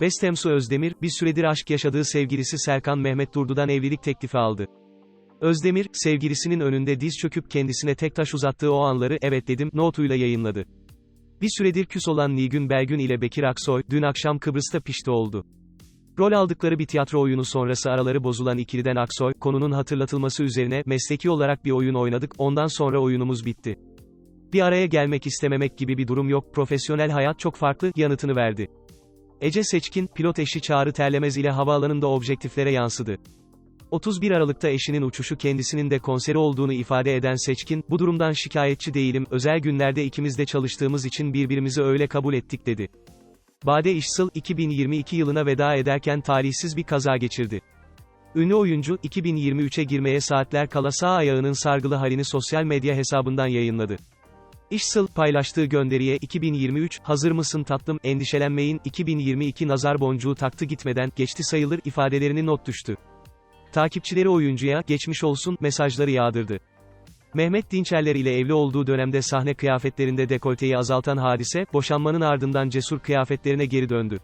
Bestemsu Özdemir, bir süredir aşk yaşadığı sevgilisi Serkan Mehmet Durdu'dan evlilik teklifi aldı. Özdemir, sevgilisinin önünde diz çöküp kendisine tek taş uzattığı o anları evet dedim notuyla yayınladı. Bir süredir küs olan Nilgün Belgün ile Bekir Aksoy, dün akşam Kıbrıs'ta pişti oldu. Rol aldıkları bir tiyatro oyunu sonrası araları bozulan ikiliden Aksoy, konunun hatırlatılması üzerine, mesleki olarak bir oyun oynadık, ondan sonra oyunumuz bitti. Bir araya gelmek istememek gibi bir durum yok, profesyonel hayat çok farklı, yanıtını verdi. Ece Seçkin, pilot eşi Çağrı Terlemez ile havaalanında objektiflere yansıdı. 31 Aralık'ta eşinin uçuşu kendisinin de konseri olduğunu ifade eden Seçkin, bu durumdan şikayetçi değilim, özel günlerde ikimiz de çalıştığımız için birbirimizi öyle kabul ettik dedi. Bade İşsıl, 2022 yılına veda ederken talihsiz bir kaza geçirdi. Ünlü oyuncu, 2023'e girmeye saatler kala sağ ayağının sargılı halini sosyal medya hesabından yayınladı. İşsıl, paylaştığı gönderiye 2023, hazır mısın tatlım, endişelenmeyin, 2022 nazar boncuğu taktı gitmeden, geçti sayılır ifadelerini not düştü. Takipçileri oyuncuya, geçmiş olsun, mesajları yağdırdı. Mehmet Dinçerler ile evli olduğu dönemde sahne kıyafetlerinde dekolteyi azaltan hadise, boşanmanın ardından cesur kıyafetlerine geri döndü.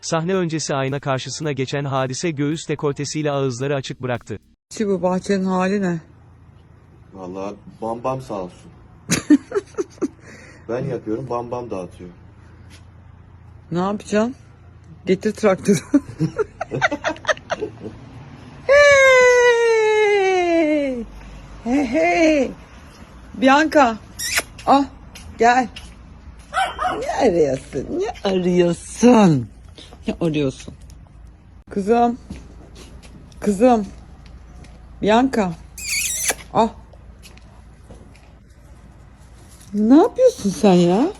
Sahne öncesi ayna karşısına geçen hadise göğüs dekoltesiyle ağızları açık bıraktı. Şu bu bahçenin hali ne? Vallahi bam bam sağ olsun. ben yapıyorum bam bam dağıtıyor. Ne yapacaksın? Getir traktörü. hey! Hey hey! Bianca! Ah gel. Ne arıyorsun? Ne arıyorsun? Ne arıyorsun? Kızım. Kızım. Bianca. Ah. Ne yapıyorsun sen ya?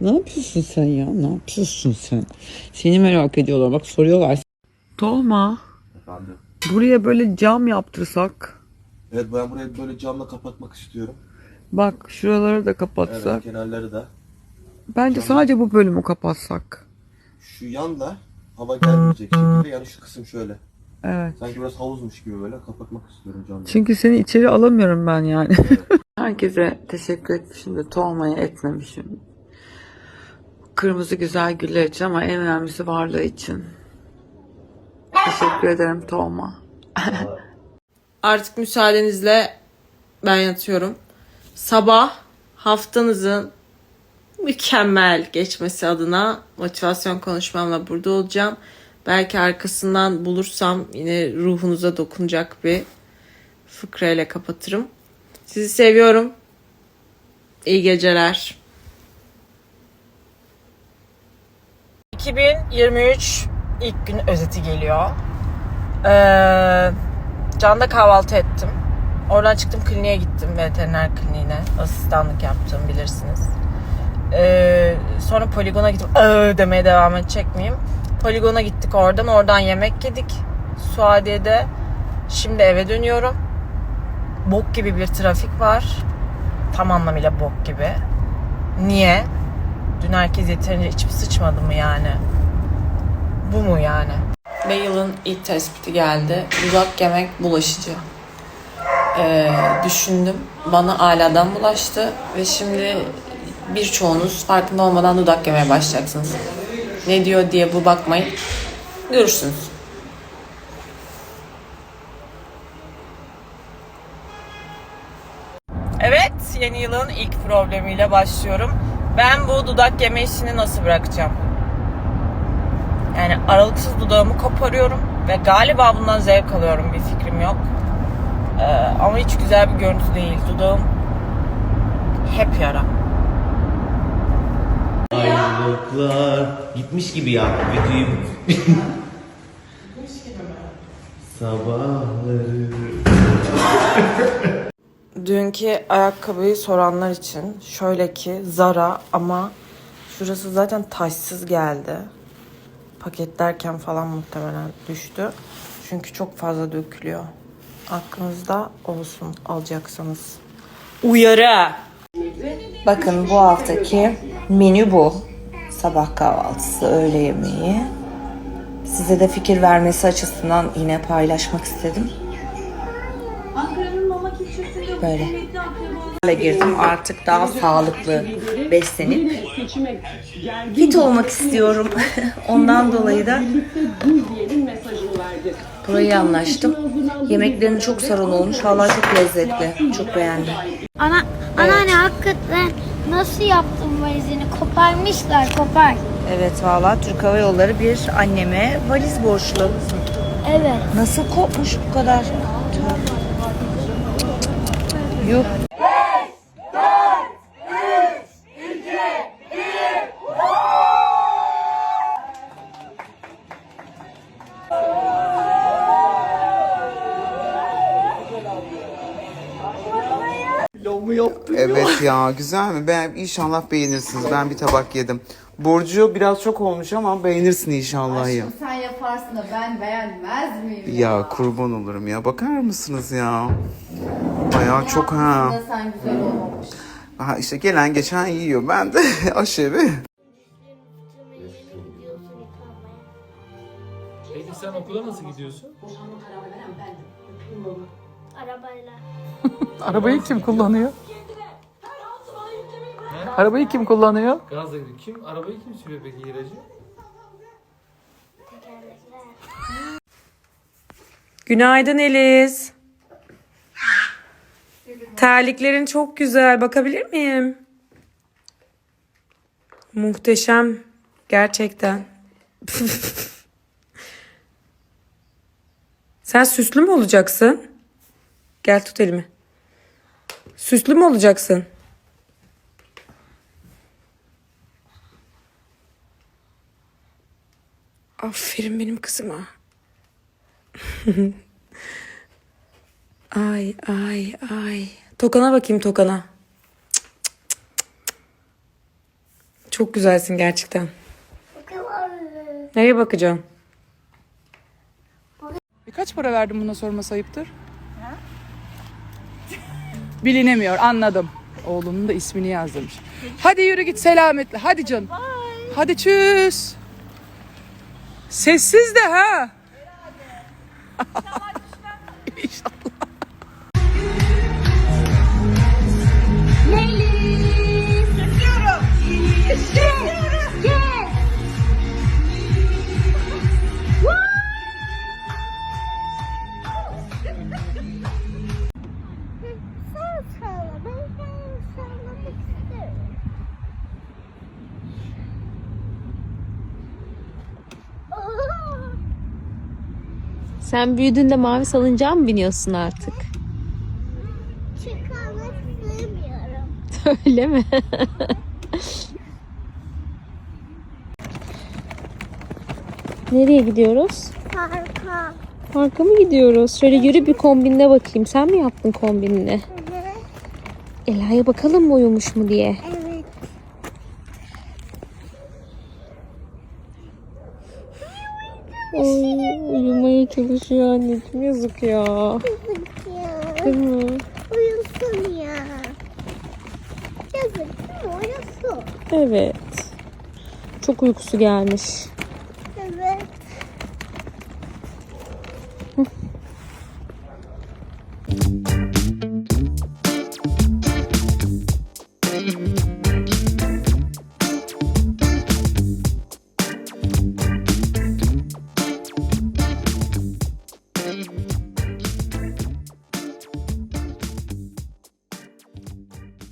Ne yapıyorsun sen ya? Ne yapıyorsun sen? Seni merak ediyorlar. Bak soruyorlar. Tolma. Efendim. Buraya böyle cam yaptırsak. Evet ben burayı böyle camla kapatmak istiyorum. Bak şuraları da Evet kapatsak. kenarları da. Bence sadece bu bölümü kapatsak. Şu yanla hava gelmeyecek şekilde yani şu kısım şöyle. Evet. Sanki burası havuzmuş gibi böyle kapatmak istiyorum camla. Çünkü seni içeri alamıyorum ben yani. Herkese teşekkür etmişim de Tolma'ya etmemişim. Kırmızı güzel güller için ama en önemlisi varlığı için. Teşekkür ederim Tolma. Artık müsaadenizle ben yatıyorum. Sabah haftanızın mükemmel geçmesi adına motivasyon konuşmamla burada olacağım. Belki arkasından bulursam yine ruhunuza dokunacak bir fıkrayla kapatırım. Sizi seviyorum. İyi geceler. 2023 ilk gün özeti geliyor. Ee, Can'da kahvaltı ettim. Oradan çıktım kliniğe gittim. Veteriner kliniğine. Asistanlık yaptım bilirsiniz. Ee, sonra poligona gittim. Ee, demeye devam edecek miyim? Poligona gittik oradan. Oradan yemek yedik. Suadiye'de. Şimdi eve dönüyorum. Bok gibi bir trafik var. Tam anlamıyla bok gibi. Niye? Dün herkes yeterince içip sıçmadı mı yani? Bu mu yani? Ve yılın ilk tespiti geldi. Dudak yemek bulaşıcı. Ee, düşündüm. Bana aladan bulaştı. Ve şimdi birçoğunuz farkında olmadan dudak yemeye başlayacaksınız. Ne diyor diye bu bakmayın. Görürsünüz. Evet, yeni yılın ilk problemiyle başlıyorum. Ben bu dudak yeme işini nasıl bırakacağım? Yani aralıksız dudağımı koparıyorum ve galiba bundan zevk alıyorum bir fikrim yok. Ee, ama hiç güzel bir görüntü değil. Dudağım hep yara. Ayrılıklar gitmiş gibi ya videoyu Sabahları Dünkü ayakkabıyı soranlar için şöyle ki Zara ama şurası zaten taşsız geldi. Paketlerken falan muhtemelen düştü. Çünkü çok fazla dökülüyor. Aklınızda olsun alacaksanız. Uyarı. Bakın bu haftaki menü bu. Sabah kahvaltısı, öğle yemeği. Size de fikir vermesi açısından yine paylaşmak istedim. Böyle. Böyle girdim artık daha sağlıklı beslenip fit olmak istiyorum. Ondan dolayı da burayı anlaştım. Yemeklerin çok sarın olmuş. Vallahi çok lezzetli. Çok beğendim. Ana, anneanne hakikaten nasıl yaptın valizini? Koparmışlar kopar. Evet vallahi Türk Hava Yolları bir anneme valiz borçlu. Evet. Nasıl kopmuş bu kadar? Yuh. Evet ya güzel mi? Ben inşallah beğenirsiniz. Ben bir tabak yedim. Burcu biraz çok olmuş ama beğenirsin inşallah ya. Sen yaparsın da ben beğenmez miyim? Ya kurban olurum ya. Bakar mısınız ya? Bayağı çok ha. Sen güzel olmamış. Ha işte gelen geçen yiyor. Ben de aşevi. Peki sen okula nasıl gidiyorsun? Arabayla. Arabayı kim kullanıyor? Arabayı kim kullanıyor? Gazla gidiyor. Kim? Arabayı kim sürüyor peki İracı? Günaydın Eliz. Terliklerin çok güzel. Bakabilir miyim? Muhteşem. Gerçekten. Sen süslü mü olacaksın? Gel tut elimi. Süslü mü olacaksın? Aferin benim kızıma. Ay ay ay. Tokana bakayım tokana. Cık, cık, cık, cık. Çok güzelsin gerçekten. Nereye bakacağım? E, Kaç para verdin buna sorması ayıptır? Bilinemiyor anladım. Oğlunun da ismini yazdırmış. Hadi yürü git selametle. Hadi canım. Hadi çüz. Sessiz de ha. İnşallah. Sen büyüdüğünde mavi salıncağa mı biniyorsun artık? Çıkarmak istemiyorum. Öyle mi? Nereye gidiyoruz? Parka. Parka mı gidiyoruz? Şöyle yürü bir kombinine bakayım. Sen mi yaptın kombinini? Ela'ya bakalım mı uyumuş mu diye. Evet. Çalışıyor anneciğim. Yazık ya. Ya. Değil mi? Uyusun ya. Yazık değil mi? Uyusun. Evet. Çok uykusu gelmiş.